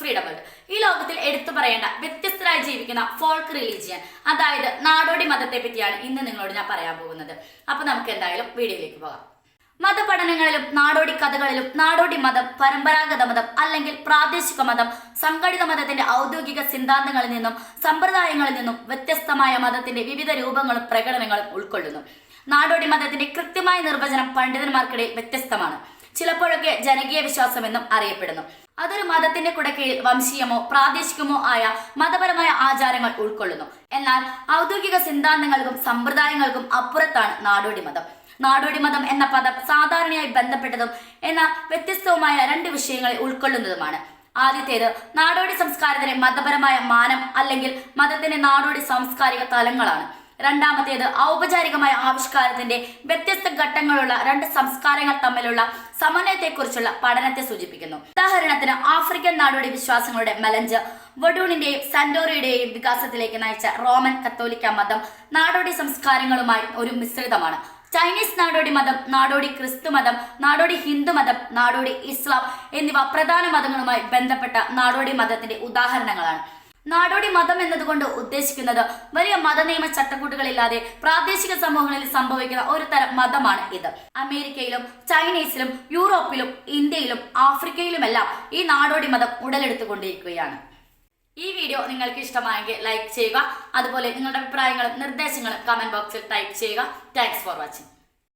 Freedom ഉണ്ട്. ഈ ലോകത്തിൽ എടുത്തു പറയേണ്ട വ്യത്യസ്തരായി ജീവിക്കുന്ന ഫോൾക്ക് റിലീജിയൻ അതായത് നാടോടി മതത്തെ പറ്റിയാണ് ഇന്ന് നിങ്ങളോട് ഞാൻ പറയാൻ പോകുന്നത്. അപ്പൊ നമുക്ക് എന്തായാലും വീഡിയോയിലേക്ക് പോകാം. മതപഠനങ്ങളിലും നാടോടി കഥകളിലും നാടോടി മതം പരമ്പരാഗത മതം അല്ലെങ്കിൽ പ്രാദേശിക മതം സംഘടിത മതത്തിന്റെ ഔദ്യോഗിക സിദ്ധാന്തങ്ങളിൽ നിന്നും സമ്പ്രദായങ്ങളിൽ നിന്നും വ്യത്യസ്തമായ മതത്തിന്റെ വിവിധ രൂപങ്ങളും പ്രകടനങ്ങളും ഉൾക്കൊള്ളുന്നു. നാടോടി മതത്തിന്റെ കൃത്യമായ നിർവചനം പണ്ഡിതന്മാർക്കിടയിൽ വ്യത്യസ്തമാണ്. ചിലപ്പോഴൊക്കെ ജനകീയ വിശ്വാസമെന്നും അറിയപ്പെടുന്നു. അതൊരു മതത്തിന്റെ കുടക്കീഴിൽ വംശീയമോ പ്രാദേശികമോ ആയ മതപരമായ ആചാരങ്ങൾ ഉൾക്കൊള്ളുന്നു. എന്നാൽ ഔദ്യോഗിക സിദ്ധാന്തങ്ങൾക്കും സമ്പ്രദായങ്ങൾക്കും അപ്പുറത്താണ് നാടോടി മതം. നാടോടി മതം എന്ന പദം സാധാരണയായി ബന്ധപ്പെട്ടതും എന്നാൽ വ്യത്യസ്തവുമായ രണ്ട് വിഷയങ്ങളെ ഉൾക്കൊള്ളുന്നതുമാണ്. ആദ്യത്തേത് നാടോടി സംസ്കാരത്തിന് മതപരമായ മാനം അല്ലെങ്കിൽ മതത്തിന്റെ നാടോടി സാംസ്കാരിക തലങ്ങളാണ്. രണ്ടാമത്തേത് ഔപചാരികമായ ആവിഷ്കാരത്തിന്റെ വ്യത്യസ്ത ഘട്ടങ്ങളുള്ള രണ്ട് സംസ്കാരങ്ങൾ തമ്മിലുള്ള സമന്വയത്തെക്കുറിച്ചുള്ള പഠനത്തെ സൂചിപ്പിക്കുന്നു. ഉദാഹരണത്തിന് ആഫ്രിക്കൻ നാടോടി വിശ്വാസങ്ങളുടെ മലഞ്ച് വഡൂണിന്റെയും സന്റോറിയുടെയും വികാസത്തിലേക്ക് നയിച്ച റോമൻ കത്തോലിക്ക മതം നാടോടി സംസ്കാരങ്ങളുമായി ഒരു മിശ്രിതമാണ്. ചൈനീസ് നാടോടി മതം നാടോടി ക്രിസ്തു മതം നാടോടി ഹിന്ദു മതം നാടോടി ഇസ്ലാം എന്നിവ പ്രധാന മതങ്ങളുമായി ബന്ധപ്പെട്ട നാടോടി മതത്തിന്റെ ഉദാഹരണങ്ങളാണ്. നാടോടി മതം എന്നതുകൊണ്ട് ഉദ്ദേശിക്കുന്നത് വലിയ മതനിയമ ചട്ടക്കൂട്ടുകളില്ലാതെ പ്രാദേശിക സമൂഹങ്ങളിൽ സംഭവിക്കുന്ന ഒരു തരം മതമാണ് ഇത്. അമേരിക്കയിലും ചൈനീസിലും യൂറോപ്പിലും ഇന്ത്യയിലും ആഫ്രിക്കയിലുമെല്ലാം ഈ നാടോടി മതം ഉടലെടുത്തുകൊണ്ടിരിക്കുകയാണ്. ഈ വീഡിയോ നിങ്ങൾക്ക് ഇഷ്ടമായെങ്കിൽ ലൈക്ക് ചെയ്യുക. അതുപോലെ നിങ്ങളുടെ അഭിപ്രായങ്ങളും നിർദ്ദേശങ്ങളും കമന്റ് ബോക്സിൽ ടൈപ്പ് ചെയ്യുക. Thanks for watching